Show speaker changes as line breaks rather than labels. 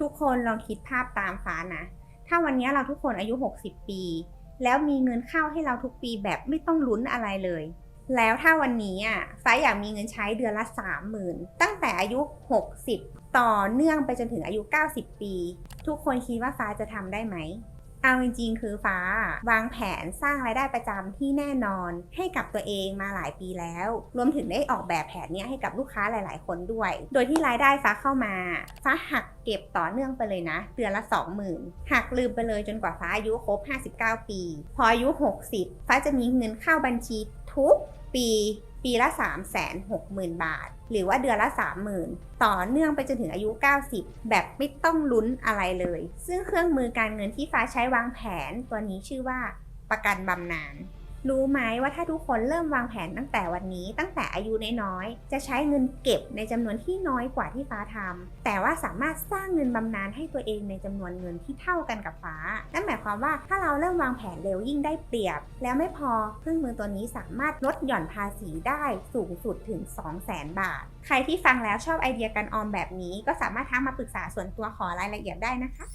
ทุกคนลองคิดภาพตามฟ้านะ ถ้าวันนี้เราทุกคนอายุ 60 ปี แล้วมีเงินเข้าให้เราทุกปีแบบไม่ต้องลุ้นอะไรเลย แล้วถ้าวันนี้อะฟ้าอยากมีเงินใช้เดือนละ 30,000 ตั้งแต่อายุ 60 ต่อเนื่องไปจนถึงอายุ 90 ปี ทุกคนคิดว่าฟ้าจะทำได้ไหม เอาจริงๆ คือฟ้าวางแผนสร้างรายได้ประจำที่แน่นอน ให้กับตัวเองมาหลายปีแล้ว รวมถึงได้ออกแบบแผนนี้ให้กับลูกค้าหลาย ๆ คนด้วย โดยที่รายได้ฟ้าเข้ามาฟ้าหักเก็บต่อเนื่องไปเลยนะเดือนละ 20,000หักลืมไปเลยจนกว่าฟ้าอายุครบ 59 ปี พออายุ 60 ฟ้าจะมีเงินเข้าบัญชี ทุกปีปีละ 3 6 0 0 0 0 บาท หรือว่าเดือนละ 30,000 ต่อเนื่องไปจนถึงอายุ 90 แบบไม่ต้องลุ้นอะไรเลย ซึ่งเครื่องมือการเงินที่ฟ้าใช้วางแผนตัวนี้ชื่อว่าประกันบำนาญ รู้ไหมว่าถ้าทุกคนเริ่มวางแผนตั้งแต่วันนี้ ตั้งแต่อายุน้อยๆ จะใช้เงินเก็บในจำนวนที่น้อยกว่าที่ฟ้าทำแต่ว่าสามารถสร้างเงินบำนาญให้ตัวเองในจำนวนเงินที่เท่ากันกับฟ้า นั่นหมายความว่าถ้าเราเริ่มวางแผนเร็วยิ่งได้เปรียบ แล้วไม่พอเครื่องมือตัวนี้สามารถลดหย่อนภาษีได้สูงสุดถึง 200,000 บาท ใครที่ฟังแล้วชอบไอเดียการออมแบบนี้ ก็สามารถทักมาปรึกษาส่วนตัวขอรายละเอียดได้นะคะ